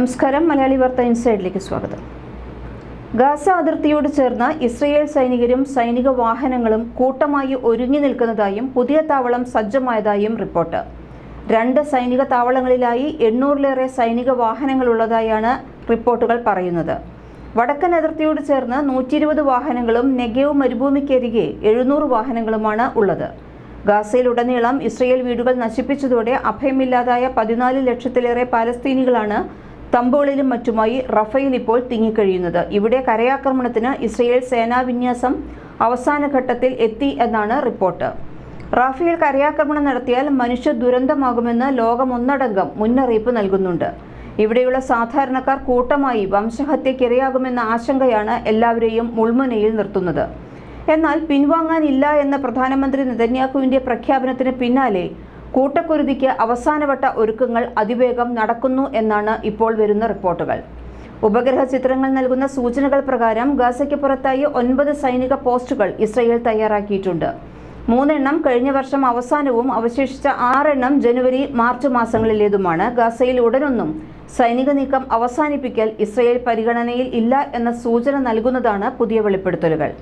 നമസ്കാരം. മലയാളി വാർത്ത ഇൻസൈഡിലേക്ക് സ്വാഗതം. ഗാസ അതിർത്തിയോട് ചേർന്ന് ഇസ്രയേൽ സൈനികരും സൈനിക വാഹനങ്ങളും കൂട്ടമായി ഒരുങ്ങി നിൽക്കുന്നതായും പുതിയ താവളം സജ്ജമായതായും റിപ്പോർട്ട്. രണ്ട് സൈനിക താവളങ്ങളിലായി എണ്ണൂറിലേറെ സൈനിക വാഹനങ്ങളുള്ളതായാണ് റിപ്പോർട്ടുകൾ പറയുന്നത്. വടക്കൻ അതിർത്തിയോട് ചേർന്ന് നൂറ്റി ഇരുപത് വാഹനങ്ങളും നെഗേവ് മരുഭൂമിക്കരികെ എഴുന്നൂറ് വാഹനങ്ങളുമാണ് ഉള്ളത്. ഗാസയിലുടനീളം ഇസ്രയേൽ വീടുകൾ നശിപ്പിച്ചതോടെ അഭയമില്ലാതായ പതിനാല് ലക്ഷത്തിലേറെ പാലസ്തീനികളാണ് തമ്പുകളിലും മറ്റുമായി റഫയിൽ ഇപ്പോൾ തിങ്ങിക്കഴിയുന്നത്. ഇവിടെ കരയാക്രമണത്തിന് ഇസ്രയേൽ സേനാ വിന്യാസം അവസാന ഘട്ടത്തിൽ എത്തി എന്നാണ് റിപ്പോർട്ട്. റാഫേൽ കരയാക്രമണം നടത്തിയാൽ മനുഷ്യ ദുരന്തമാകുമെന്ന് ലോകമൊന്നടങ്കം മുന്നറിയിപ്പ് നൽകുന്നുണ്ട്. ഇവിടെയുള്ള സാധാരണക്കാർ കൂട്ടമായി വംശഹത്യക്കിരയാകുമെന്ന ആശങ്കയാണ് എല്ലാവരെയും മുൾമുനയിൽ നിർത്തുന്നത്. എന്നാൽ പിൻവാങ്ങാനില്ല എന്ന പ്രധാനമന്ത്രി നെതന്യാഹുവിന്റെ പ്രഖ്യാപനത്തിന് പിന്നാലെ കൂട്ടക്കുരുതിക്ക് അവസാനവട്ട ഒരുക്കങ്ങൾ അതിവേഗം നടക്കുന്നു എന്നാണ് ഇപ്പോൾ വരുന്ന റിപ്പോർട്ടുകൾ. ഉപഗ്രഹ ചിത്രങ്ങൾ നൽകുന്ന സൂചനകൾ പ്രകാരം ഗാസയ്ക്ക് പുറത്തായി ഒൻപത് സൈനിക പോസ്റ്റുകൾ ഇസ്രയേൽ തയ്യാറാക്കിയിട്ടുണ്ട്. മൂന്നെണ്ണം കഴിഞ്ഞ വർഷം അവസാനവും അവശേഷിച്ച ആറെണ്ണം ജനുവരി മാർച്ച് മാസങ്ങളിലേതുമാണ്. ഗാസയിൽ ഉടനൊന്നും സൈനിക നീക്കം അവസാനിപ്പിക്കൽ ഇസ്രയേൽ പരിഗണനയിൽ ഇല്ല എന്ന സൂചന നൽകുന്നതാണ് പുതിയ വെളിപ്പെടുത്തലുകൾ.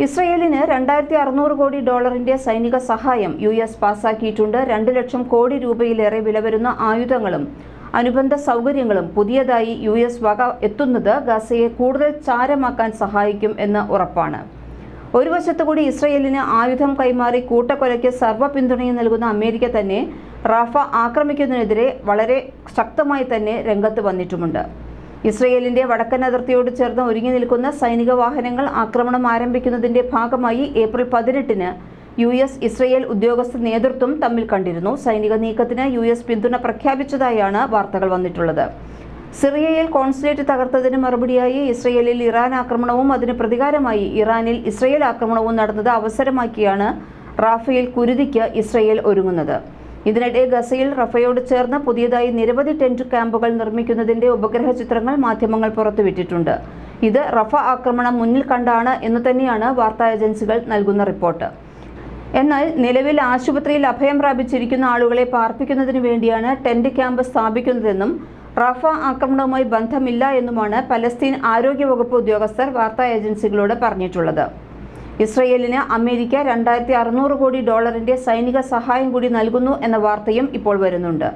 ഇസ്രയേലിന് രണ്ടായിരത്തി അറുന്നൂറ് കോടി ഡോളറിന്റെ സൈനിക സഹായം യു എസ് പാസാക്കിയിട്ടുണ്ട്. രണ്ട് ലക്ഷം കോടി രൂപയിലേറെ വില വരുന്ന ആയുധങ്ങളും അനുബന്ധ സൗകര്യങ്ങളും പുതിയതായി യു എസ് വക എത്തുന്നത് ഗസയെ കൂടുതൽ ചാരമാക്കാൻ സഹായിക്കും എന്ന് ഉറപ്പാണ്. ഒരു വശത്തുകൂടി ഇസ്രയേലിന് ആയുധം കൈമാറി കൂട്ടക്കൊലയ്ക്ക് സർവ പിന്തുണയും നൽകുന്ന അമേരിക്ക തന്നെ റാഫ ആക്രമിക്കുന്നതിനെതിരെ വളരെ ശക്തമായി തന്നെ രംഗത്ത് വന്നിട്ടുമുണ്ട്. ഇസ്രയേലിന്റെ വടക്കൻ അതിർത്തിയോട് ചേർന്ന് ഒരുങ്ങി നിൽക്കുന്ന സൈനിക വാഹനങ്ങൾ ആക്രമണം ആരംഭിക്കുന്നതിന്റെ ഭാഗമായി ഏപ്രിൽ പതിനെട്ടിന് യു എസ് ഇസ്രയേൽ ഉദ്യോഗസ്ഥ നേതൃത്വം തമ്മിൽ കണ്ടിരുന്നു. സൈനിക നീക്കത്തിന് യു എസ് പിന്തുണ പ്രഖ്യാപിച്ചതായാണ് വാർത്തകൾ വന്നിട്ടുള്ളത്. സിറിയയിൽ കോൺസുലേറ്റ് തകർത്തതിന് മറുപടിയായി ഇസ്രയേലിൽ ഇറാൻ ആക്രമണവും അതിന് പ്രതികാരമായി ഇറാനിൽ ഇസ്രയേൽ ആക്രമണവും നടന്നത് അവസരമാക്കിയാണ് റാഫേൽ കുരുതിക്ക് ഇസ്രയേൽ ഒരുങ്ങുന്നത്. ഇതിനിടെ ഗസയിൽ റഫയോട് ചേർന്ന് പുതിയതായി നിരവധി ടെന്റ് ക്യാമ്പുകൾ നിർമ്മിക്കുന്നതിന്റെ ഉപഗ്രഹ ചിത്രങ്ങൾ മാധ്യമങ്ങൾ പുറത്തുവിട്ടിട്ടുണ്ട്. ഇത് റഫ ആക്രമണം മുന്നിൽ കണ്ടാണ് എന്ന് തന്നെയാണ് വാർത്താ ഏജൻസികൾ നൽകുന്ന റിപ്പോർട്ട്. എന്നാൽ നിലവിൽ ആശുപത്രിയിൽ അഭയം പ്രാപിച്ചിരിക്കുന്ന ആളുകളെ പാർപ്പിക്കുന്നതിന് വേണ്ടിയാണ് ടെന്റ് ക്യാമ്പ് സ്ഥാപിക്കുന്നതെന്നും റഫ ആക്രമണവുമായി ബന്ധമില്ല എന്നുമാണ് പലസ്തീൻ ആരോഗ്യവകുപ്പ് ഉദ്യോഗസ്ഥർ വാർത്താ ഏജൻസികളോട് പറഞ്ഞിട്ടുള്ളത്. ഇസ്രയേലിന് അമേരിക്ക രണ്ടായിരത്തി അറുന്നൂറ് കോടി ഡോളറിന്റെ സൈനിക സഹായം കൂടി നൽകുന്നു എന്ന വാർത്തയും ഇപ്പോൾ വരുന്നുണ്ട്.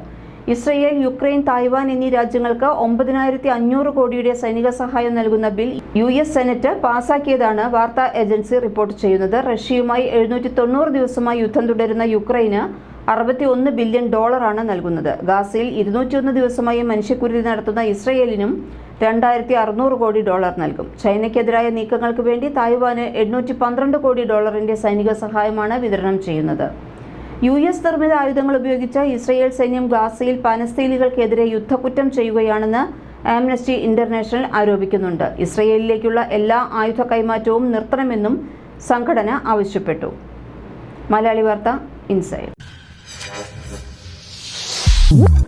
ഇസ്രയേൽ യുക്രൈൻ തായ്വാൻ എന്നീ രാജ്യങ്ങൾക്ക് ഒമ്പതിനായിരത്തി അഞ്ഞൂറ് കോടിയുടെ സൈനിക സഹായം നൽകുന്ന ബിൽ യു എസ് സെനറ്റ് പാസാക്കിയതാണ് വാർത്താ ഏജൻസി റിപ്പോർട്ട് ചെയ്യുന്നത്. റഷ്യയുമായി എഴുന്നൂറ്റി തൊണ്ണൂറ് ദിവസമായി യുദ്ധം തുടരുന്ന യുക്രൈന് അറുപത്തി ഒന്ന് ബില്യൺ ഡോളറാണ് നൽകുന്നത്. ഗാസയിൽ ഇരുന്നൂറ്റിയൊന്ന് ദിവസമായി മനുഷ്യക്കുരുതി നടത്തുന്ന ഇസ്രയേലിനും രണ്ടായിരത്തി അറുന്നൂറ് കോടി ഡോളർ നൽകും. ചൈനയ്ക്കെതിരായ നീക്കങ്ങൾക്ക് വേണ്ടി തായ്വാന് എണ്ണൂറ്റി പന്ത്രണ്ട് കോടി ഡോളറിന്റെ സൈനിക സഹായമാണ് വിതരണം ചെയ്യുന്നത്. യു എസ് നിർമ്മിത ആയുധങ്ങൾ ഉപയോഗിച്ച് ഇസ്രയേൽ സൈന്യം ഗാസയിൽ പാലസ്തീനികൾക്കെതിരെ യുദ്ധക്കുറ്റം ചെയ്യുകയാണെന്ന് ആംനസ്റ്റി ഇന്റർനാഷണൽ ആരോപിക്കുന്നുണ്ട്. ഇസ്രയേലിലേക്കുള്ള എല്ലാ ആയുധ കൈമാറ്റവും നിർത്തണമെന്നും സംഘടന ആവശ്യപ്പെട്ടു. മലയാളി വാർത്ത ഇൻസൈഡ്. Woo!